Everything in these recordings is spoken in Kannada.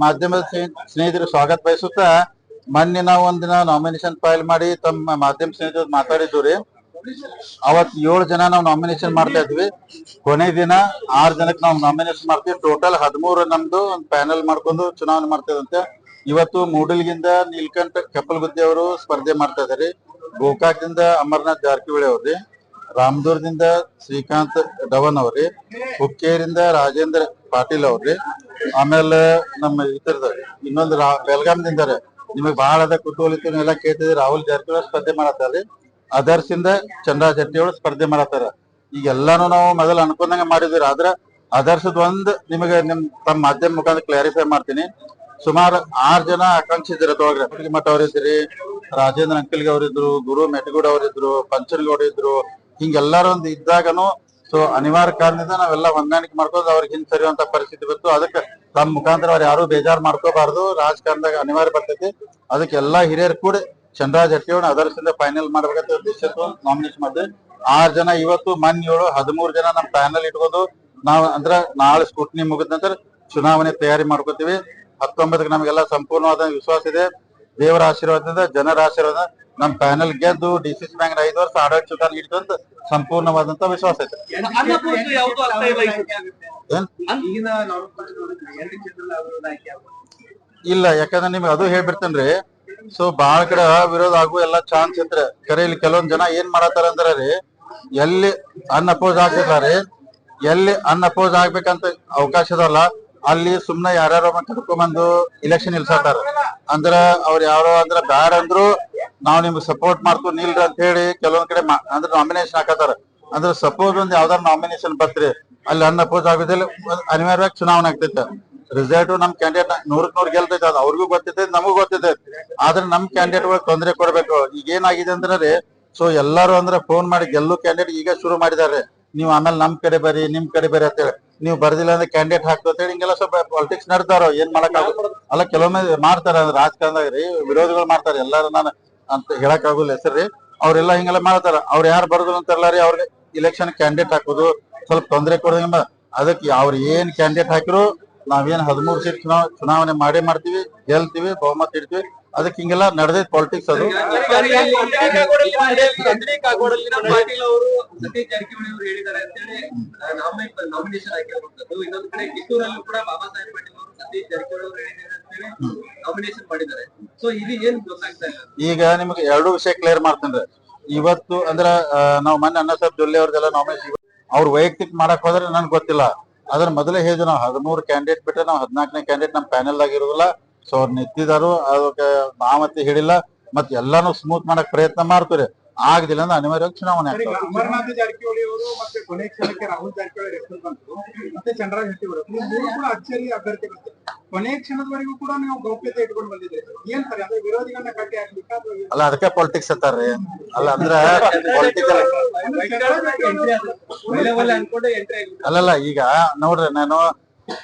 ಸ್ನೇಹಿತರ ಸ್ನೇಹಿತರು ಸ್ವಾಗತ ಬಯಸುತ್ತಾ, ಮೊನ್ನೆ ನಾವು ಒಂದಿನ ನಾಮಿನೇಷನ್ ಫೈಲ್ ಮಾಡಿ ತಮ್ಮ ಮಾಧ್ಯಮ ಸ್ನೇಹಿತರು ಮಾತಾಡಿದ್ವಿ ರೀ. ಅವತ್ ಏಳು ಜನ ನಾವು ನಾಮಿನೇಷನ್ ಮಾಡ್ತಾ ಇದ್ವಿ. ಕೊನೆ ದಿನ ಆರ್ ಜನಕ್ಕೆ ನಾವು ನಾಮಿನೇಷನ್ ಮಾಡ್ತೀವಿ. ಟೋಟಲ್ ಹದಿಮೂರು ನಮ್ದು ಒಂದು ಪ್ಯಾನೆಲ್ ಮಾಡ್ಕೊಂಡು ಚುನಾವಣೆ ಮಾಡ್ತೇವಂತೆ ಇವತ್ತು ಮೂಡಲ್ಗಿಂದ ನೀಲ್ಕಂಠ, ಕಪ್ಪಲಗುದ್ದಿ ಅವರು ಸ್ಪರ್ಧೆ ಮಾಡ್ತಾ ಇದಾರೆ. ಗೋಕಾಕ್ದಿಂದ ಅಮರ್ನಾಥ್ ಜಾರಕಿಹೊಳಿ ಅವ್ರಿ ರಾಮದುರ್ದಿಂದ ಶ್ರೀಕಾಂತ್ ಡವನ್ ಅವ್ರಿ ಹುಕ್ಕೇರಿಂದ ರಾಜೇಂದ್ರ ಪಾಟೀಲ್ ಅವ್ರಿ, ಆಮೇಲೆ ನಮ್ಮ ಇತರದ ಇನ್ನೊಂದು ರಾ ನಿಮಗ್ ಬಹಳ ಅದ ಕುತೂಹಲಿತ ಎಲ್ಲ ಕೇಳ್ತಿದ್ರಿ, ರಾಹುಲ್ ಜಾರಕಿಹೊಳಿ ಸ್ಪರ್ಧೆ ಮಾಡತ್ತಾರ್ರಿ ಅದರ್ಸ್ ಇಂದ ಚಂದ್ರ ಜಟ್ಟಿ ಅವರು ಸ್ಪರ್ಧೆ ಮಾಡತ್ತಾರ. ಈಗ ಎಲ್ಲಾನು ನಾವು ಮೊದಲು ಅನ್ಕೊಂಡಂಗ ಮಾಡಿದ್ವಿ ಆದ್ರ ಅದರ್ಸದ್ ಒಂದ್ ನಿಮಗೆ ನಿಮ್ ತಮ್ಮ ಮಾಧ್ಯಮ ಮುಖಾಂತರ ಕ್ಲಾರಿಫೈ ಮಾಡ್ತೀನಿ. ಸುಮಾರು ಆರ್ ಜನ ಆಕಾಂಕ್ಷಿ ಮಠ ಅವ್ರಿದ್ರಿ, ರಾಜೇಂದ್ರ ಅಂಕಲ್ಗೆ ಅವರಿದ್ರು, ಗುರು ಮೆಟಗೌಡ ಅವರಿದ್ರು ಪಂಚನಗೌಡ ಇದ್ರು ಹಿಂಗೆಲ್ಲಾರು ಒಂದು ಇದ್ದಾಗನು ಸೊ ಅನಿವಾರ್ಯ ಕಾರಣದಿಂದ ನಾವೆಲ್ಲ ಹೊಂದಾಣಿಕೆ ಮಾಡ್ಕೊಂಡು ಅವ್ರಿಗೆ ಹಿಂದ್ ಸರಿಯುವಂತ ಪರಿಸ್ಥಿತಿ ಬಂತು. ಅದಕ್ಕೆ ತಮ್ಮ ಮುಖಾಂತರ ಅವ್ರು ಯಾರು ಬೇಜಾರ್ ಮಾಡ್ಕೋಬಾರ್ದು. ರಾಜಕಾರಣದಾಗ ಅನಿವಾರ್ಯ ಬರ್ತೈತಿ. ಅದಕ್ಕೆ ಎಲ್ಲಾ ಹಿರಿಯರು ಕೂಡ ಚಂದ್ರರಾಜ್ ಹಟ್ಟಿಯವ್ನ ಅದರ್ಸಿಂದ ಫೈನಲ್ ಮಾಡ್ಬೇಕಂತ ಉದ್ದೇಶ ನಾಮಿನೇಷನ್ ಮಾಡಿದೆ ಆರ್ ಜನ ಇವತ್ತು ಮನ್ ಏಳು, ಹದಿಮೂರು ಜನ ನಮ್ ಪ್ಯಾನಲ್ ಇಟ್ಕೊಂಡು ನಾವ್ ಅಂದ್ರ ನಾಳೆ ಸ್ಕೂಟ್ನಿ ಮುಗಿದ ನಂತರ ಚುನಾವಣೆ ತಯಾರಿ ಮಾಡ್ಕೋತೀವಿ. ಹತ್ತೊಂಬತ್ತಕ್ಕೆ ನಮಗೆಲ್ಲ ಸಂಪೂರ್ಣವಾದ ವಿಶ್ವಾಸ ಇದೆ. ದೇವರ ಆಶೀರ್ವಾದದಿಂದ ಜನರ ಆಶೀರ್ವಾದ ನಮ್ ಪ್ಯಾನಲ್ ಗೆದ್ದು ಡಿ ಸಿ ಸಿ ಬ್ಯಾಂಕ್ ಐದು ವರ್ಷ ಆಡಳಿತ ಹಿಡಿತು ಅಂತ ಸಂಪೂರ್ಣವಾದಂತ ವಿಶ್ವಾಸ ಐತೆ ಇಲ್ಲ ಯಾಕಂದ್ರೆ ನಿಮ್ಗೆ ಅದು ಹೇಳ್ಬಿಡ್ತೇನ್ರಿ. ಸೊ ಬಾಳ ಕಡೆ ವಿರೋಧ ಆಗು ಎಲ್ಲಾ ಚಾನ್ಸ್ ಇದ್ರೆ. ಕರೆ ಇಲ್ಲಿ ಕೆಲವೊಂದ್ ಜನ ಏನ್ ಮಾಡತ್ತಾರ ಅಂದ್ರ ರೀ ಎಲ್ಲಿ ಅನ್ಅಪೋಸ್ ಆಗ್ತಿರ್ಲಾರಿ ಎಲ್ಲಿ ಅನ್ಅಪೋಸ್ ಆಗ್ಬೇಕಂತ ಅವಕಾಶ ಅದಲ್ಲ ಅಲ್ಲಿ ಸುಮ್ನೆ ಯಾರ್ಯಾರೋ ಕರ್ಕೊಂಬಂದು ಇಲೆಕ್ಷನ್ ನಿಲ್ಸತ್ತಾರ ಅಂದ್ರ ಅವ್ರ ಯಾರೋ ಅಂದ್ರ ಬ್ಯಾಡ ಅಂದ್ರು ನಾವ್ ನಿಮ್ಗೆ ಸಪೋರ್ಟ್ ಮಾಡ್ತು ನಿಲ್ರಿ ಅಂತ ಹೇಳಿ ಕೆಲವೊಂದ್ ಕಡೆ ಅಂದ್ರ ನಾಮಿನೇಷನ್ ಹಾಕತಾರ. ಅಂದ್ರ ಸಪೋಸ್ ಒಂದ್ ಯಾವ್ದಾರ ನಾಮಿನೇಷನ್ ಬರ್ತ್ರಿ, ಅಲ್ಲಿ ಅನ್ಅಪೋಸ್ ಆಗೋದಿಲ್ಲ ಅನಿವಾರ್ಯವಾಗಿ ಚುನಾವಣೆ ಆಗ್ತೈತೆ. ರಿಸಲ್ಟ್ ನಮ್ ಕ್ಯಾಂಡಿಡೇಟ್ ನೂರಕ್ ನೂರ್ ಗೆಲ್ತೈತೆ, ಅದು ಅವ್ರಿಗೂ ಗೊತ್ತೈತೆ, ನಮಗೂ ಗೊತ್ತೈತೆ. ಆದ್ರೆ ನಮ್ ಕ್ಯಾಂಡಿಡೇಟ್ಗಳು ತೊಂದರೆ ಕೊಡ್ಬೇಕು. ಈಗ ಏನಾಗಿದೆ ಅಂದ್ರೆ ರೀ ಸೊ ಎಲ್ಲಾರು ಅಂದ್ರೆ ಫೋನ್ ಮಾಡಿ ಗೆಲ್ಲು ಕ್ಯಾಂಡಿಡೇಟ್ ಈಗ ಶುರು ಮಾಡಿದಾರೆ ನೀವು ಆಮೇಲೆ ನಮ್ ಕಡೆ ಬರ್ರಿ, ನಿಮ್ ಕಡೆ ಬರ್ರಿ ಅಂತೇಳಿ. ನೀವು ಬರ್ದಿಲ್ಲ ಅಂದ್ರೆ ಕ್ಯಾಂಡಿಡೇಟ್ ಹಾಕ್ತು ಹೇಳಿ ಹಿಂಗೆಲ್ಲ ಸ್ವಲ್ಪ ಪಾಲಿಟಿಕ್ಸ್ ನಡ್ತಾರ, ಏನ್ ಮಾಡಕ್ ಅಲ್ಲ, ಕೆಲವೊಮ್ಮೆ ಮಾಡ್ತಾರ ರಾಜಕಾರಣದಾಗ ರೀ, ವಿರೋಧಿಗಳು ಮಾಡ್ತಾರೆ. ಎಲ್ಲಾರು ನಾನು ಅಂತ ಹೇಳಕ್ ಆಗುಲ್ಲ ಹೆಸರು ಅವ್ರೆಲ್ಲ ಹಿಂಗೆಲ್ಲ ಮಾಡ್ತಾರ. ಅವ್ರು ಯಾರು ಬರ್ದ್ರು ಅಂತಾರಲ್ಲ ರೀ, ಅವ್ರಿಗೆ ಇಲೆಕ್ಷನ್ ಕ್ಯಾಂಡಿಡೇಟ್ ಹಾಕೋದು ಸ್ವಲ್ಪ ತೊಂದರೆ ಕೊಡೋದಂಗ ಅದಕ್ಕೆ ಅವ್ರು ಏನ್ ಕ್ಯಾಂಡಿಡೇಟ್ ಹಾಕಿರು, ನಾವೇನ್ ಹದಿಮೂರು ಸೀಟ್ ಚುನಾವ ಚುನಾವಣೆ ಮಾಡೇ ಮಾಡ್ತೀವಿ, ಗೆಲ್ತೀವಿ, ಬಹುಮತ ಇಡ್ತೀವಿ. ಅದಕ್ಕೆ ಹಿಂಗೆಲ್ಲ ನಡೆದೈತೆ ಪಾಲಿಟಿಕ್ಸ್ ಅದು. ಈಗ ನಿಮ್ಗೆ ಎರಡು ವಿಷಯ ಕ್ಲಿಯರ್ ಮಾಡ್ತೇನೆ ಇವತ್ತು ಅಂದ್ರ ನಾವು ಮೊನ್ನೆ ಅನ್ನ ಸಾಹೇಬ್ ಜೊಲ್ಲೆ ಅವ್ರದೆಲ್ಲ ನಾಮಿನೇಷನ್ ಅವ್ರ ವೈಯಕ್ತಿಕ ಮಾಡಕ್ ಹೋದ್ರೆ ನನ್ಗೆ ಗೊತ್ತಿಲ್ಲ. ಅದ್ರ ಮೊದಲೇ ಹೇಳಿದ್ವಿ ನಾವು ಹದಿಮೂರು ಕ್ಯಾಂಡಿಡೇಟ್ ಬಿಟ್ಟರೆ ನಾವು ಹದಿನಾಲ್ಕನೇ ಕ್ಯಾಂಡಿಡೇಟ್ ನಮ್ಮ ಪ್ಯಾನೆಲ್ ಆಗಿ ಇರೋದಿಲ್ಲ. ಸೊ ಅವ್ರು ನೆತ್ತಿದಾರು ಅದಕ್ಕೆ ಮಾಮತಿ ಹಿಡಿಲ್ಲ ಮತ್ತೆ ಎಲ್ಲಾನು ಸ್ಮೂತ್ ಮಾಡಕ್ ಪ್ರಯತ್ನ ಮಾಡ್ತಾರೆ ಆಗದಿಲ್ಲ ಅಂದ್ರೆ ಅನಿವಾರ್ಯ ಚುನಾವಣೆ ಅಮರನಾಥ ಜಾರಕಿಹೊಳಿ ಅವರು ಮತ್ತೆ ಕೊನೆ ಕ್ಷಣಕ್ಕೆ ರಾಹುಲ್ ಜಾರಕಿಹೊಳಿ ಹೆಸರು ಬಂತು ಮತ್ತೆ ಚಂದ್ರರಾಜ್ ಹೆಟ್ಟಿಗಳು ಮೂರು ಕೂಡ ಅಚ್ಚರಿ ಅಭ್ಯರ್ಥಿಗಳು ಕೊನೆ ಕ್ಷಣದವರೆಗೂ ಕೂಡ ನೀವು ಗೌಪ್ಯತೆ ಇಟ್ಕೊಂಡು ಬಂದಿದ್ದೀರಿ. ಏನ್ ಸರ್ ಅಂದ್ರೆ ವಿರೋಧಿಗಳನ್ನ ಕಟ್ಟಿ ಹಾಕ್ಲಿಕ್ಕೆ ಅಲ್ಲ ಅದಕ್ಕೆ ಪಾಲಿಟಿಕ್ಸ್ ಅಂತಾರ್ರಿ ಅಲ್ಲ ಅಂದ್ರ ಪೊಲಿಟಿಕಲ್ ಅಲ್ಲಲ್ಲ ಈಗ ನೋಡ್ರಿ ನಾನು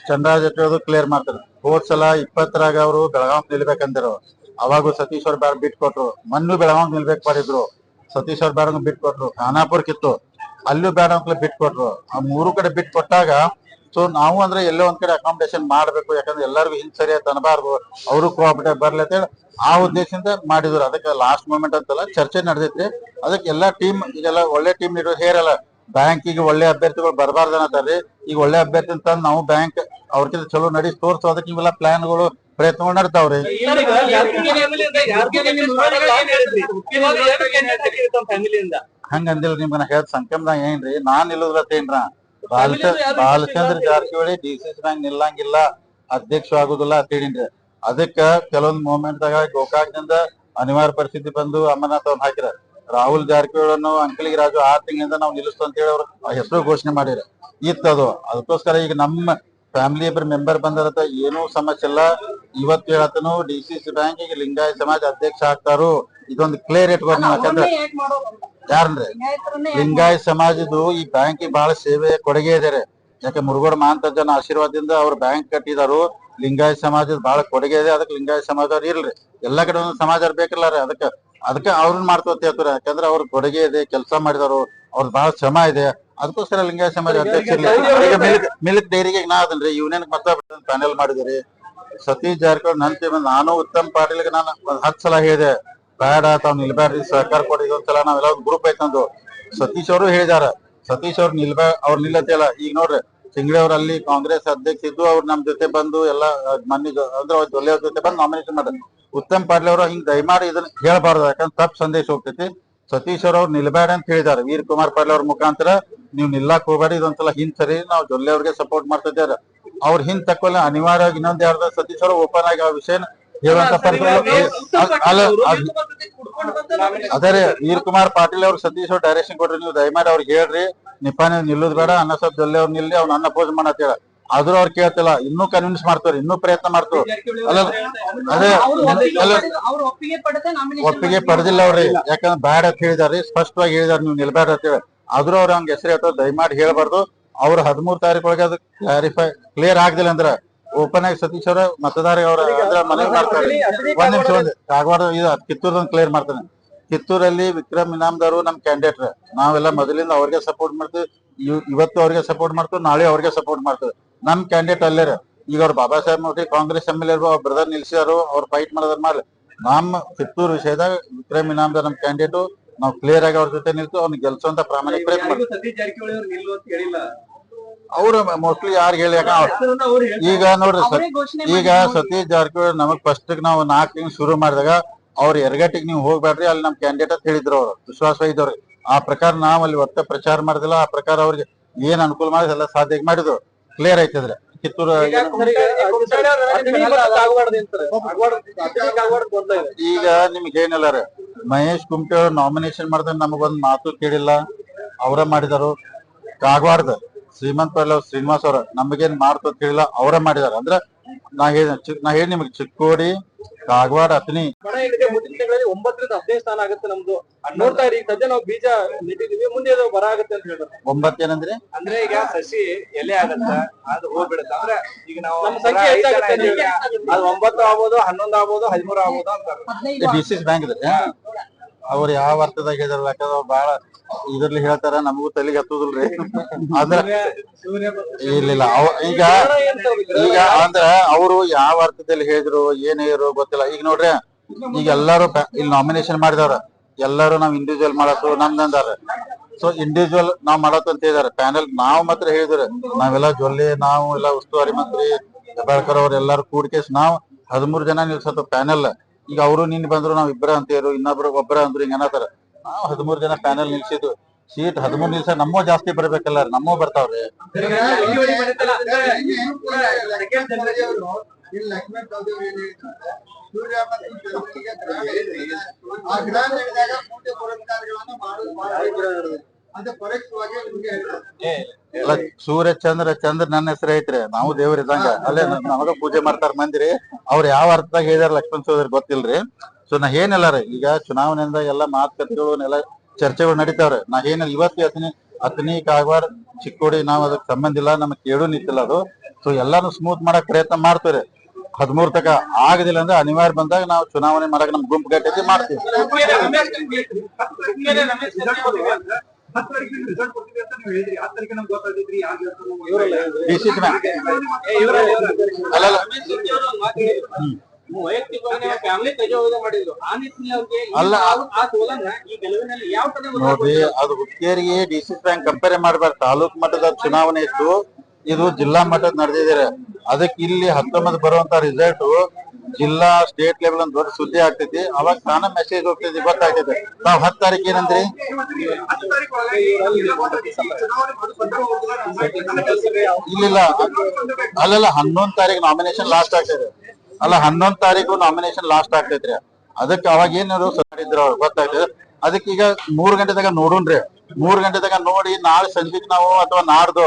ಚಂದ್ರರಾಜ್ ಅದು ಕ್ಲಿಯರ್ ಮಾಡ್ತಾರೆ. ಹೋದ್ ಸಲ ಇಪ್ಪತ್ತರಾಗ ಅವರು ಬೆಳಗಾವಿ ನಿಲ್ಬೇಕಂದಿರು. ಅವಾಗೂ ಸತೀಶ್ ಅವ್ರ ಬಿಟ್ ಕೊಟ್ರು. ಮಣ್ಣು ಬೆಳಗಾವ್ ನಿಲ್ಬೇಕು ಮಾಡಿದ್ರು. ಸತೀಶ್ ಅವ್ರ ಬ್ಯಾರ ಬಿಟ್ ಕೊಟ್ರು. ಖಾನಾಪುರ್ ಕಿತ್ತು ಅಲ್ಲೂ ಬ್ಯಾಡ ಬಿಟ್ ಕೊಟ್ರು. ಆ ಮೂರು ಕಡೆ ಬಿಟ್ ಕೊಟ್ಟಾಗ ಸೊ ನಾವು ಅಂದ್ರೆ ಎಲ್ಲೋ ಒಂದ್ ಕಡೆ ಅಕಾಮಿಡೇಷನ್ ಮಾಡ್ಬೇಕು. ಯಾಕಂದ್ರೆ ಎಲ್ಲರಿಗೂ ಹಿಂಗ್ ಸರಿಯಾಗಿ ಅನ್ಬಾರ್ದು. ಅವರು ಕೋಆಪರೇಟಿವ್ ಬರ್ಲಿ ಅಂತ ಹೇಳಿ ಆ ಉದ್ದೇಶದಿಂದ ಮಾಡಿದ್ರು. ಅದಕ್ಕೆ ಲಾಸ್ಟ್ ಮೂಮೆಂಟ್ ಅಂತಲ್ಲ ಚರ್ಚೆ ನಡೆದೈತಿ. ಅದಕ್ಕೆ ಎಲ್ಲಾ ಟೀಮ್ ಈಗೆಲ್ಲ ಒಳ್ಳೆ ಟೀಮ್ ಇರೋದು ಹೇರಲ್ಲ. ಬ್ಯಾಂಕಿಗೆ ಒಳ್ಳೆ ಅಭ್ಯರ್ಥಿಗಳು ಬರಬಾರ್ದು ಅನ್ನತಾರ್ರಿ ಈಗ ಒಳ್ಳೆ ಅಭ್ಯರ್ಥಿ ಅಂತ ನಾವು ಬ್ಯಾಂಕ್ ಅವ್ರಕ್ಕಿಂತ ಚಲೋ ನಡೆಸಿ ತೋರ್ಸು ಅದಕ್ಕೆ ಇವೆಲ್ಲ ಪ್ಲಾನ್ಗಳು ಪ್ರಯತ್ನಗಳು ನಡ್ತಾವ್ರಿ ಫ್ಯಾಮಿಲಿಯಿಂದ ಹಂಗ ಅಂದಿಲ್ಲ ನಿಮ್ಗೆ ನಾ ಹೇಳ್ ಸಂಕಮ್ದಾಗ ಏನ್ರಿ ನಾನ್ ನಿಲ್ಲುದ್ರತ್ತೇನ್ರ Balachandra Balachandra Jarkiholi D C C bank ನಿಲ್ಲಂಗಿಲ್ಲ ಅಧ್ಯಕ್ಷ ಆಗುದಿಲ್ಲ ಅಂತ ಹೇಳಿನ್ರಿ ಅದಕ್ಕ ಕೆಲವೊಂದ್ ಮೂಮೆಂಟ್ ದಾಗ ಗೋಕಾಕ್ನಿಂದ ಅನಿವಾರ್ಯ ಪರಿಸ್ಥಿತಿ ಬಂದು ಅಮರನಾಥ್ ಅವ್ರನ್ನ ಹಾಕಿರ ರಾಹುಲ್ ಜಾರಕಿಹೊಳಿ ಅಂಕಲಿಗೆ ರಾಜು ಆರ್ ತಿಂಗಳಿಂದ ನಾವು ನಿಲ್ಲಿಸ್ತು ಅಂತ ಹೇಳಿ ಅವ್ರು ಹೆಸರು ಘೋಷಣೆ ಮಾಡಿರ ಇತ್ತದು ಅದಕ್ಕೋಸ್ಕರ ಈಗ ನಮ್ಮ ಫ್ಯಾಮಿಲಿ ಇಬ್ಬರು ಮೆಂಬರ್ ಬಂದರತ್ತ. ಏನೂ ಸಮಸ್ಯೆ ಇಲ್ಲ. ಇವತ್ತು ಹೇಳತ್ತನು ಡಿ ಸಿ ಸಿ ಬ್ಯಾಂಕಿಗೆ ಲಿಂಗಾಯತ ಸಮಾಜ ಅಧ್ಯಕ್ಷ ಆಗ್ತಾರು. ಇದೊಂದು ಕ್ಲಿಯರ್ ಇಟ್ಕೊಂಡು ಯಾಕಂದ್ರೆ ಯಾರನ್ರಿ ಲಿಂಗಾಯತ್ ಸಮಾಜದ್ದು ಈ ಬ್ಯಾಂಕ್ ಬಹಳ ಸೇವೆ ಕೊಡುಗೆ ಇದಾರೆ ಯಾಕೆ ಮುರುಗೋಡ ಮಹಾಂತಜ್ಜನ ಆಶೀರ್ವಾದದಿಂದ ಅವ್ರ ಬ್ಯಾಂಕ್ ಕಟ್ಟಿದಾರು. ಲಿಂಗಾಯತ ಸಮಾಜದ ಬಹಳ ಕೊಡುಗೆ ಇದೆ. ಅದಕ್ಕೆ ಲಿಂಗಾಯತ್ ಸಮಾಜ ಇರ್ಲಿ. ಎಲ್ಲಾ ಕಡೆ ಒಂದು ಸಮಾಜ ಬೇಕಲ್ಲ ರೀ. ಅದಕ್ಕೆ ಅದಕ್ಕೆ ಅವ್ರನ್ನ ಮಾಡ್ಕೋತ ಹೇಳ್ತಾರೆ ಯಾಕಂದ್ರೆ ಅವ್ರ ಕೊಡುಗೆ ಇದೆ ಕೆಲಸ ಮಾಡಿದವರು ಅವ್ರ ಬಹಳ ಶ್ರಮ ಇದೆ. ಅದಕ್ಕೋಸ್ಕರ ಲಿಂಗಾಯತ್ ಸಮಾಜ ಅಧ್ಯಕ್ಷ ಮಿಲ್ಕ್ ಮಿಲ್ಕ್ ಡೈರಿಗೆ ನಾ ಅದನ್ರಿ. ಯೂನಿಯನ್ ಮತ್ತೆ ಪ್ಯಾನೆಲ್ ಮಾಡಿದ್ರಿ. ಸತೀಶ್ ಜಾರಕಿಹೊಳಿ ನನ್ ಟೀಮ್ ನಾನು ಉತ್ತಮ್ ಪಾಟೀಲ್ಗೆ ನಾನು ಒಂದ್ ಹತ್ತು ಸಲ ಹೇಳಿದೆ. ಬೇಡ ತಾವ್ ನಿಲ್ಬೇಡ್ರಿ ಸರ್ಕಾರ ಕೊಡಿ ಒಂದ್ಸಲ ನಾವೆಲ್ಲ ಒಂದು ಗ್ರೂಪ್ ಐತಂದು. ಸತೀಶ್ ಅವರು ಹೇಳಿದಾರ. ಸತೀಶ್ ಅವ್ರು ನಿಲ್ಬೇ ಅವ್ರು ನಿಲ್ಲತ್ತಿಲ್ಲ ಈಗ ನೋಡ್ರಿ ಸಿಂಗ್ಡಿ ಅವ್ರ ಅಲ್ಲಿ ಕಾಂಗ್ರೆಸ್ ಅಧ್ಯಕ್ಷ ಇದ್ದು ಅವ್ರು ನಮ್ ಜೊತೆ ಬಂದು ಎಲ್ಲ ಮನ್ನಿ ಅಂದ್ರೆ ಅವ್ರ ಜೊಲ್ಲೆ ಅವ್ರ ಜೊತೆ ಬಂದು ನಾಮಿನೇಷನ್ ಮಾಡ್ತಾರೆ. ಉತ್ತಮ್ ಪಾಟೀಲ್ ಅವರು ಹಿಂಗ್ ದಯಮಾಡಿ ಇದನ್ನ ಹೇಳ್ಬಾರ್ದು ಯಾಕಂದ್ರೆ ತಪ್ಪು ಸಂದೇಶ ಹೋಗ್ತೈತಿ. ಸತೀಶ್ ಅವ್ರು ಅವ್ರು ನಿಲ್ಬೇಡ ಅಂತ ಹೇಳಿದಾರೆ ವೀರ್ ಕುಮಾರ್ ಪಾಟೀಲ್ ಅವ್ರ ಮುಖಾಂತರ ನೀವು ನಿಲ್ಲಾಕ್ ಹೋಗ್ಬೇಡಿ ಇದೊಂದ್ಸಲ ಹಿಂದ್ ಸರಿ ನಾವು ಜೊಲ್ಲೆ ಅವ್ರಿಗೆ ಸಪೋರ್ಟ್ ಮಾಡ್ತಿದ್ದಾರೆ ಅವ್ರ ಹಿಂದ್ ತಕ್ಕೊಲ್ಲ ಅನಿವಾರ್ಯವಾಗಿ ಇನ್ನೊಂದ್ ಯಾರ್ದ ಸತೀಶ್ ಅವರು ಓಪನ್ ಆಗಿ ಆ ವಿಷಯ ಹೇಳುವಂತ ಅದ್- ರೀ ವೀರ್ ಕುಮಾರ್ ಪಾಟೀಲ್ ಅವ್ರು ಸತೀಶ್ ಅವ್ರು ಡೈರೆಕ್ಷನ್ ಕೊಡ್ರಿ ನೀವು ದಯಮಾಡಿ ಅವ್ರಿಗೆ ಹೇಳ್ರಿ. ನಿಪ್ಪಾನಿ ನಿಲ್ಲುದ್ ಬೇಡ ಅನ್ನ ಸ್ವಲ್ಪ ಜೊಲ್ಲೆ ಅವ್ರು ನಿಲ್ಲಿ ಅವ್ನ ಅನ್ನ ಪೋಸ್ ಮಾಡತ್ತೇಳ ಆದ್ರೂ ಅವ್ರು ಕೇಳ್ತಿಲ್ಲ ಇನ್ನೂ ಕನ್ವಿನ್ಸ್ ಮಾಡ್ತಾರೆ ಇನ್ನೂ ಪ್ರಯತ್ನ ಮಾಡ್ತಾರೆ ಅಲ್ಲ ಅದೇ ಒಪ್ಪಿಗೆ ಪಡೆದ ಒಪ್ಪಿಗೆ ಪಡೆದಿಲ್ಲ ಅವ್ರಿ. ಯಾಕಂದ್ರೆ ಬ್ಯಾಡ್ ಅಂತ ಹೇಳಿದಾರ್ರಿ ಸ್ಪಷ್ಟವಾಗಿ ಹೇಳಿದಾರ ನೀವು ನಿಲ್ಬೇಡ ಅಂತ ಹೇಳಿ. ಆದ್ರೂ ಅವ್ರ ಹಂಗ ಹೆಸರು ಹೇಳ್ತಾರೆ ದಯಮಾಡಿ ಹೇಳ್ಬಾರ್ದು. ಅವ್ರ ಹದಿಮೂರ್ ತಾರೀಕು ಒಳಗೆ ಅದು ಕ್ಲಾರಿಫೈ ಕ್ಲಿಯರ್ ಆಗ್ದಿಲ್ಲ ಅಂದ್ರ ಓಪನ್ ಆಗಿ ಸತೀಶ್ ಅವ್ರ ಮತದಾರ ಅವ್ರ ಅಂದ್ರ ಮನವಿ ಮಾಡ್ತಾರೆ. ಒಂದ್ ನಿಮಿಷ ಒಂದ್ ಕಾಗವಾಡ ಇದು ಕಿತ್ತೂರ್ ಕ್ಲಿಯರ್ ಮಾಡ್ತಾನೆ. ಕಿತ್ತೂರಲ್ಲಿ ವಿಕ್ರಮ್ ಇನಾಮ್ದಾರು ನಮ್ ಕ್ಯಾಂಡಿಡೇಟ್ ನಾವೆಲ್ಲ ಮೊದಲಿಂದ ಅವ್ರಿಗೆ ಸಪೋರ್ಟ್ ಮಾಡ್ತೀವಿ. ಇವ್- ಇವತ್ತು ಅವ್ರಿಗೆ ಸಪೋರ್ಟ್ ಮಾಡ್ತೀವಿ ನಾಳೆ ಅವ್ರಿಗೆ ಸಪೋರ್ಟ್ ಮಾಡ್ತೀವಿ. ನಮ್ ಕ್ಯಾಂಡಿಡೇಟ್ ಅಲ್ಲೇ ಈಗ ಅವ್ರ ಬಾಬಾ ಸಾಹೇಬ್ ನೋಡಿ ಕಾಂಗ್ರೆಸ್ ಎಂ ಎಲ್ ಎ ಅವ್ರ ಬ್ರದರ್ ನಿಲ್ಸಿದಾರು ಅವ್ರ ಫೈಟ್ ಮಾಡೋದ್ರ ಮೇಲೆ ನಮ್ಮ ಕಿತ್ತೂರು ವಿಷಯದಾಗ ವಿಕ್ರಮ್ ಇನಾಮ್ದಾರ್ ನಮ್ ಕ್ಯಾಂಡಿಡೇಟ್ ನಾವು ಕ್ಲಿಯರ್ ಆಗಿ ಅವ್ರ ಜೊತೆ ನಿಲ್ತು ಅವ್ನ ಗೆಲ್ಸೋಂತ ಪ್ರಾಮಾಣಿಕ ಪ್ರಯತ್ನ ಮಾಡ್ತೀವಿ ಅವ್ರು ಮೋಸ್ಟ್ಲಿ ಯಾರು ಹೇಳಿ. ಈಗ ನೋಡ್ರಿ ಸರ್ ಈಗ ಸತೀಶ್ ಜಾರಕಿಹೊಳಿ ನಮಗ್ ಫಸ್ಟ್ ನಾವು ನಾಲ್ಕು ತಿಂಗಳು ಶುರು ಮಾಡಿದಾಗ ಅವ್ರ ಎರಗಟ್ಟಿಗೆ ನೀವು ಹೋಗ್ಬೇಡ್ರಿ ಅಲ್ಲಿ ನಮ್ ಕ್ಯಾಂಡಿಡೇಟ್ ಅಂತ ಹೇಳಿದ್ರು ಅವ್ರು. ವಿಶ್ವಾಸ ಇದ್ದವ್ರಿ. ಆ ಪ್ರಕಾರ ನಾವ್ ಅಲ್ಲಿ ಒಟ್ಟ ಪ್ರಚಾರ ಮಾಡಿದಿಲ್ಲ ಆ ಪ್ರಕಾರ ಅವ್ರಿಗೆ ಏನ್ ಅನುಕೂಲ ಮಾಡಿದ ಎಲ್ಲ ಸಾಧ್ಯ ಮಾಡಿದ್ವು ಕ್ಲಿಯರ್ ಐತಿದ್ರೆ ಕಿತ್ತೂರು ಈಗ ನಿಮ್ಗೆ ಏನಿಲ್ಲ ರೀ. ಮಹೇಶ್ ಕುಮಟಿ ಅವ್ರು ನಾಮಿನೇಷನ್ ಮಾಡಿದ್ರೆ ನಮಗೊಂದ್ ಮಾತು ಕೇಳಿಲ್ಲ. ಅವರ ಮಾಡಿದಾರು. ಕಾಗವಾಡದ. ಶ್ರೀಮಂತ್ ಪಲ್ಲವ್ ಶ್ರೀನಿವಾಸ್ ಅವ್ರ ನಮಗೇನ್ ಮಾಡ್ತು ಅಂತ ಕೇಳಿಲ್ಲ ಅವರ ಮಾಡಿದಾರ. ಅಂದ್ರ ನಾ ಹೇಳ ನಾ ಹೇಳಿ ನಿಮ್ಗೆ ಚಿಕ್ಕೋಡಿ ಕಾಗವಾಡ ಅತ್ನಿ ಬಣ ಏನಿದೆ ಮುಂದಿನ ತಿಂಗಳಲ್ಲಿ ಒಂಬತ್ತರಿಂದ ಹದಿನೈದು ಸ್ಥಾನ ಆಗುತ್ತೆ ನಮ್ದು. ನೋಡ್ತಾ ಇರಿ ಸದ್ಯ ನಾವು ಬೀಜ ನೆಟ್ಟಿದೀವಿ ಮುಂದೆ ಅದು ಬರ ಆಗುತ್ತೆ ಅಂತ ಹೇಳ್ತಾರೆ. ಒಂಬತ್ತು ಏನಂದ್ರೆ ಅಂದ್ರೆ ಈಗ ಸಸಿ ಎಲೆ ಆಗತ್ತ? ಅದು ಹೋಗ್ಬಿಡುತ್ತೆ? ಅಂದ್ರೆ ಈಗ ನಾವು ನಮ್ಮ ಸಂಖ್ಯೆ ಹೆಚ್ಚಾಗುತ್ತೆ ಅದು ಒಂಬತ್ತು ಆಗ್ಬೋದು ಹನ್ನೊಂದು ಆಗ್ಬೋದು ಹದಿಮೂರು ಆಗ್ಬೋದು ಅಂತ ಹದಿನೈದು ಡಿ ಸಿ ಬ್ಯಾಂಕ್ ಅವ್ರು ಯಾವ ಅರ್ಥದಾಗ ಹೇಳಿದಾರ ಯಾಕಂದ್ರೆ ಅವ್ರು ಬಾಳ ಇದ್ರಲ್ಲಿ ಹೇಳ್ತಾರ ನಮಗೂ ತಲೆಗೆ ಹತ್ತುದಿಲ್ರಿ. ಅಂದ್ರ ಇಲ್ಲಿಲ್ಲ. ಅವ ಈಗ ಈಗ ಅಂದ್ರ ಅವರು ಯಾವ ಅರ್ಥದಲ್ಲಿ ಹೇಳಿದ್ರು ಏನ್ ಗೊತ್ತಿಲ್ಲ. ಈಗ ನೋಡ್ರಿ ಈಗ ಎಲ್ಲಾರು ಇಲ್ಲಿ ನಾಮಿನೇಷನ್ ಮಾಡಿದವ್ರ. ಎಲ್ಲಾರು ನಾವ್ ಇಂಡಿವಿಜುವಲ್ ಮಾಡತ್ತು ನಮ್ದಂದಾರ. ಸೊ ಇಂಡಿವಿಜುವಲ್ ನಾವ್ ಮಾಡತ್ತು ಅಂತ ಹೇಳಿದಾರೆ. ಪ್ಯಾನೆಲ್ ನಾವ್ ಮಾತ್ರ ಹೇಳಿದ್ರೆ. ನಾವೆಲ್ಲ ಜೊಲ್ಲೆ ನಾವು ಎಲ್ಲ ಉಸ್ತುವಾರಿ ಮಂತ್ರಿ ಹೆಬ್ಬಾಳ್ಕರ್ ಅವ್ರ ಎಲ್ಲಾರು ಕೂಡ್ಕೇಸ್ ನಾವ್ ಹದಿಮೂರು ಜನ ನಿಲ್ಸತ್ತ ಪ್ಯಾನೆಲ್ ಈಗ ಅವರು ನಿನ್ ಬಂದ್ರು ನಾವ್ ಇಬ್ಬರ ಹೇಳು ಇನ್ನೊಬ್ರು ಒಬ್ಬರ ಅಂದ್ರು ಹಿಂಗ ಅನ್ನತಾರ ನಾವ್ ಹದಿಮೂರು ಜನ ಪ್ಯಾನೆಲ್ ನಿಲ್ಸಿದ್ದು ಸೀಟ್ ಹದಿಮೂರು ನಿಲ್ಸ ನಮ್ಮ ಜಾಸ್ತಿ ಬರ್ಬೇಕಲ್ಲ ನಮ್ಮ ಬರ್ತಾವ್ರಿ? ಸೂರ್ಯ ಅಲ್ಲ ಸೂರ್ಯ ಚಂದ್ರ ಚಂದ್ರ ನನ್ನ ಹೆಸರು ಐತ್ರಿ ನಾವು ದೇವ್ರ ಇದ್ದಂಗ ಅಲ್ಲೇ ನಮಗ ಪೂಜೆ ಮಾಡ್ತಾರ ಮಂದಿರಿ ಅವ್ರ ಯಾವ ಅರ್ಥದಾಗ ಹೇಳಿದಾರ ಲಕ್ಷ್ಮಣ ಸೋದರ್ ಗೊತ್ತಿಲ್ರಿ ಸೊ ನಾ ಏನಿಲ್ಲ ರೀ ಈಗ ಚುನಾವಣೆಯಿಂದ ಎಲ್ಲಾ ಮಾತುಕತೆಗಳು ಎಲ್ಲ ಚರ್ಚೆಗಳು ನಡೀತಾವ್ರಿ ನಾ ಏನಿಲ್ಲ ಇವತ್ತು ಅತನಿ ಅತನಿ ಕಾಗವಾಡ ಚಿಕ್ಕೋಡಿ ನಾವ್ ಅದಕ್ಕೆ ಸಂಬಂಧ ಇಲ್ಲ ನಮಗ್ ಕೇಳು ನಿಂತಿಲ್ಲ ಅದು ಸೊ ಎಲ್ಲಾನು ಸ್ಮೂತ್ ಮಾಡಕ್ ಪ್ರಯತ್ನ ಮಾಡ್ತೇವ್ರಿ ಹದಿಮೂರ್ ತಕ ಆಗದಿಲ್ಲ ಅಂದ್ರೆ ಅನಿವಾರ್ಯ ಬಂದಾಗ ನಾವು ಚುನಾವಣೆ ಮಾಡಕ್ ನಮ್ ಗುಂಪು ಗಟ್ಟಿ ಮಾಡ್ತೀವಿ ಉಪ್ಪಿಗೆರೆ ರಮೇಶ್ ಉಪ್ಪಿಗೆರೆ ರಮೇಶ್ ಹತ್ತು ತಾರೀಕಿಗೆ ರಿಸಲ್ಟ್ ಕೊಡ್ತೀವಿ ಅಂತ ನೀವು ಹೇಳಿದ್ರಿ. ಹತ್ತು ತಾರೀಕಿಗೆ ನಮ್ಗೆ ಗೊತ್ತಾಗಿದ್ರಿ ಯಾರು ಹೇಳ್ತಾರೆ ಇವರಲ್ಲ. ಡಿ ಸಿ ಏ, ಇವರಲ್ಲ, ಇವರಲ್ಲ. ಅಲ್ಲಲ್ಲ. ರಮೇಶ್ ಶೆಟ್ಟಿ ಅವರು ಒಂದು ವೈಯಕ್ತಿಕವಾಗಿ ಫ್ಯಾಮಿಲಿ ತೆಗೆಯುವುದೇ ಮಾಡಿದ್ರು. ಆ ನಿಟ್ಟಿನಲ್ಲಿ ಅವ್ರಿಗೆ ಅಲ್ಲ. ಆ- ಆ ಸೋಲನ್ನ ಈ ಗೆಲುವಿನಲ್ಲಿ ಯಾವ ತರ ನೋಡ್ರಿ ಅದು ಹುಕ್ಕೇರಿಗೆ ಡಿ ಸಿ ಬ್ಯಾಂಕ್ ಕಂಪೇರ್ ಮಾಡ್ಬಾರ್ದು. ತಾಲೂಕ್ ಮಟ್ಟದ ಚುನಾವಣೆ ಇತ್ತು ಇದು ಜಿಲ್ಲಾ ಮಟ್ಟದ ನಡೆದಿದ್ದಾರೆ ಅದಕ್ಕೆ ಇಲ್ಲಿ ಹತ್ತೊಂಬತ್ತು ಬರುವಂತ ರಿಸಲ್ಟ್ ಜಿಲ್ಲಾ ಸ್ಟೇಟ್ ಲೆವೆಲ್ ಒಂದು ದೊಡ್ಡ ಸುದ್ದಿ ಆಗ್ತೈತಿ. ಅವಾಗ ತಾನ ಮೆಸೇಜ್ ಹೋಗ್ತೈತಿ, ಗೊತ್ತಾಗ್ತೈತಿ. ತಾವ್ ಹತ್ತು ತಾರೀಕು ಏನಂದ್ರಿ? ಇಲ್ಲ ಅಲ್ಲಲ್ಲ, ಹನ್ನೊಂದ್ ತಾರೀಕು ನಾಮಿನೇಷನ್ ಲಾಸ್ಟ್ ಆಗ್ತೈತೆ. ಅಲ್ಲ, ಹನ್ನೊಂದ್ ತಾರೀಕು ನಾಮಿನೇಷನ್ ಲಾಸ್ಟ್ ಆಗ್ತೈತ್ರಿ. ಅದಕ್ಕೆ ಅವಾಗ ಏನಾದ್ರು ಸಾರಿದ್ರು ಅವ್ರು ಗೊತ್ತಾಗ್ತದೆ ಅದಕ್ಕೆ ಈಗ ಮೂರ್ ಗಂಟೆದಾಗ ನೋಡೋಣ್ರಿ. ಮೂರ್ ಗಂಟೆದಾಗ ನೋಡಿ, ನಾಳೆ ಸಂಜೆ ನಾವು ಅಥವಾ ನಾಡ್ದು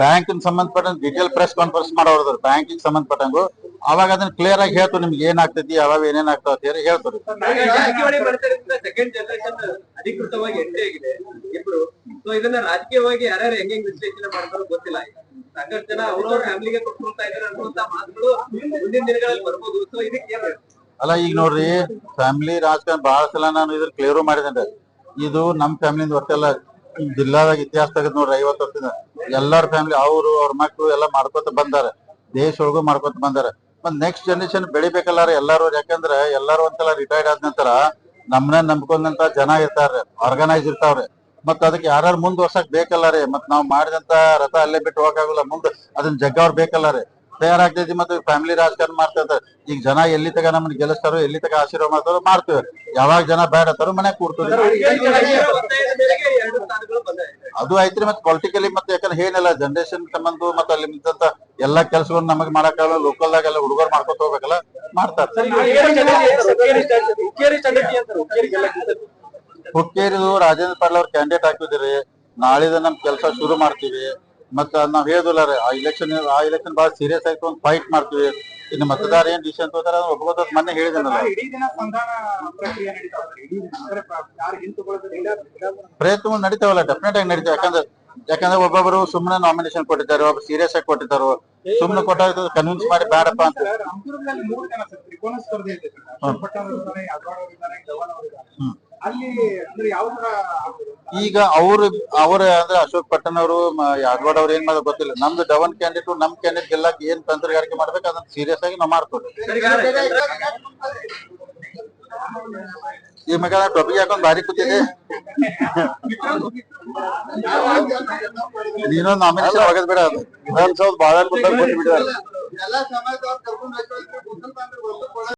ಬ್ಯಾಂಕಿನ ಸಂಬಂಧಪಟ್ಟ ಡಿಟೇಲ್ ಪ್ರೆಸ್ ಕಾನ್ಫರೆನ್ಸ್ ಮಾಡೋರು ಬ್ಯಾಂಕಿಗೆ ಸಂಬಂಧಪಟ್ಟಂಗು. ಅವಾಗ ಅದನ್ನ ಕ್ಲಿಯರ್ ಆಗಿ ಹೇಳ್ತು ನಿಮ್ಗೆ ಏನ್ ಆಗ್ತೈತಿ ಯಾವಾಗ ಏನೇನ್ ಆಗ್ತಾವ ಅಂತ ಹೇಳಿ ಹೇಳ್ತಾರೆ ಸೆಕೆಂಡ್ ಜನರೇಷನ್ ಅಧಿಕೃತವಾಗಿ ಎಂಟ್ರಿ ಆಗಿದೆ. ಇಬ್ರು. ಸೊ ಇದನ್ನ ರಾಜಕೀಯವಾಗಿ ಯಾರ್ಯಾರು ಹೆಂಗ್ ಹೆಂಗ್ ವಿಶ್ಲೇಷಣೆ ಮಾಡ್ತಾರೋ ಗೊತ್ತಿಲ್ಲ ಸಾಕಷ್ಟು ಜನ ಅವ್ರವ್ರ ಫ್ಯಾಮಿಲಿಗೆ ಕೊಟ್ಕೊಳ್ತಾ ಇದಾರೆ ಅನ್ನುವಂತ ಮಾತುಗಳು ಮುಂದಿನ ದಿನಗಳಲ್ಲಿ ಬರ್ಬೋದು. ಸೊ ಇದಕ್ಕೆ ಏನ್ ಹೇಳ್ತೀರಾ? ಅಲ್ಲ ಈಗ ನೋಡ್ರಿ ಫ್ಯಾಮಿಲಿ ರಾಜಕಾರಣ ಬಹಳ ಸಲ ನಾನು ಇದ್ರ ಕ್ಲಿಯರ್ ಮಾಡಿದ್ದೇನೆ. ಇದು ನಮ್ ಫ್ಯಾಮಿಲಿಯಿಂದ ಒಟ್ಟೆಲ್ಲ ಜಿಲ್ಲಾದಾಗ ಇತಿಹಾಸ ತೆಗೆದ್ ನೋಡ್ರಿ ಐವತ್ತು ವರ್ಷದಿಂದ. ಎಲ್ಲಾರ ಫ್ಯಾಮಿಲಿ ಅವರು ಅವ್ರ ಮಕ್ಕಳು ಎಲ್ಲ ಮಾಡ್ಕೊತ ಬಂದಾರ. ದೇಶ ಒಳಗೂ ಮಾಡ್ಕೊತ ಬಂದಾರ. ಮತ್ ನೆಕ್ಸ್ಟ್ ಜನರೇಷನ್ ಬೆಳಿಬೇಕಲ್ಲಾರ ಎಲ್ಲಾರು, ಯಾಕಂದ್ರ ಎಲ್ಲಾರು ಒಂದ್ಸಲ ರಿಟೈರ್ಡ್ ಆದ ನಂತರ ನಮ್ನ ನಂಬಿಕೊಂಡಂತ ಜನ ಇರ್ತಾರ್ರಿ ಆರ್ಗನೈಸ್ ಇರ್ತಾವ್ರಿ. ಮತ್ ಅದಕ್ಕೆ ಯಾರು ಮುಂದುವರ್ಸಕ್ ಬೇಕಲ್ಲ ರೀ ಮತ್ ನಾವ್ ಮಾಡಿದಂತ ರಥ ಅಲ್ಲೇ ಬಿಟ್ಟು ಹೋಗಕ್ಕಾಗಲ್ಲ, ಮುಂದ್ ಅದನ್ನ ಜಗ್ಗವ್ರ ಬೇಕಲ್ಲ ರೀ ತಯಾರಾಗ್ತೈತಿ ಮತ್ತೆ ಫ್ಯಾಮಿಲಿ ರಾಜಕಾರಣ ಮಾಡ್ತಾ ಈಗ ಜನ ಎಲ್ಲಿ ತಗ ನಮ್ಮನ್ನ ಗೆಲ್ಲಿಸ್ತಾರೋ ಎಲ್ಲಿ ತಗ ಆಶೀರ್ವಾದ ಮಾಡ್ತಾರೋ ಮಾಡ್ತೇವೆ ಯಾವಾಗ ಜನ ಬೇಡ ಅಂತಾರೋ ಮನೆ ಕೂರ್ತೀವಿ ಅದು ಐತ್ರಿ ಮತ್ತೆ ಪೊಲಿಟಿಕಲಿ ಮತ್ತೆ ಯಾಕಂದ್ರೆ ಏನಿಲ್ಲ ಜನರೇಷನ್ ಸಂಬಂಧ ಮತ್ತೆ ಅಲ್ಲಿ ನಿಂತ ಎಲ್ಲಾ ಕೆಲ್ಸಗಳನ್ನ ನಮಗ್ ಮಾಡಕ್ಕಾಗಲ್ಲ ಲೋಕಲ್ ದಾಗ ಎಲ್ಲ ಹುಡುಗರು ಮಾಡ್ಕೊತ ಹೋಗ್ಬೇಕಲ್ಲ ಮಾಡ್ತಾರೆ. ಹುಕ್ಕೇರಿದು ರಾಜೇಂದ್ರ ಪಾಟೀಲ್ ಅವ್ರ ಕ್ಯಾಂಡಿಡೇಟ್ ಹಾಕಿದ್ರಿ. ನಾಳಿದ ನಮ್ ಕೆಲಸ ಶುರು ಮಾಡ್ತೀವಿ. ಮತ್ತ ನಾವ್ ಹೇಳುದಿಲ್ಲ ರೀ ಆ ಇಲೆಕ್ಷನ್ ಆ ಇಲೆಕ್ಷನ್ ಬಹಳ ಸೀರಿಯಸ್ ಆಯ್ತು ಒಂದ್ ಫೈಟ್ ಮಾಡ್ತೀವಿ. ಇನ್ನು ಮತದಾರ ಏನ್ ಡಿಸಿಷನ್ ತಗೋತಾರ ಅದನ್ನ ಒಪ್ಕೋತ ಮೊನ್ನೆ ಹೇಳಿದನಲ್ಲ. ಪ್ರಯತ್ನ ನಡೀತಾವಲ್ಲ ಡೆಫಿನೆಟ್ ಆಗಿ ನಡೀತಾವ. ಯಾಕಂದ್ರೆ ಯಾಕಂದ್ರೆ ಒಬ್ಬೊಬ್ಬರು ಸುಮ್ಮನೆ ನಾಮಿನೇಷನ್ ಕೊಟ್ಟಿದ್ದಾರೆ ಒಬ್ಬ ಸೀರಿಯಸ್ ಆಗಿ ಕೊಟ್ಟಿದ್ದಾರೆ. ಸುಮ್ಮನೆ ಕೊಟ್ಟಾಗ ಕನ್ವಿನ್ಸ್ ಮಾಡಿ ಬೇಡಪ್ಪ ಅಂತ. ಹ್ಮ್. ಅಲ್ಲಿ ಅಂದ್ರೆ ಯಾವ ತರ ಈಗ ಅವ್ರು ಅವ್ರ ಅಂದ್ರೆ ಅಶೋಕ್ ಪಟ್ಟಣ ಅವರು ಯಾದವಾಡ್ ಅವ್ರು ಏನ್ ಮಾಡೋದು ಗೊತ್ತಿಲ್ಲ. ನಮ್ದು ಡವನ್ ಕ್ಯಾಂಡಿಡೇಟ್ ನಮ್ ಕ್ಯಾಂಡಿಡೇಟ್ ಗೆಲ್ಲಕ್ ಏನ್ ತಂತ್ರಗಾರಿಕೆ ಮಾಡ್ಬೇಕು ಅದನ್ನ ಸೀರಿಯಸ್ ಆಗಿ ನಾವು ಮಾಡ್ತೀವಿ ಈ ಮಗ ಟೊಪಿಗೆ ಹಾಕೊಂಡ್ ಬಾರಿ ಕೂತಿದೆ ನೀನೊಂದು ನಾಮಿನೇಷನ್ ಹೋಗೋದ್ ಬೇಡ ಅದು. ವಿಧಾನಸೌಧ ಬಾಳ ಬಿಟ್ಟಾರ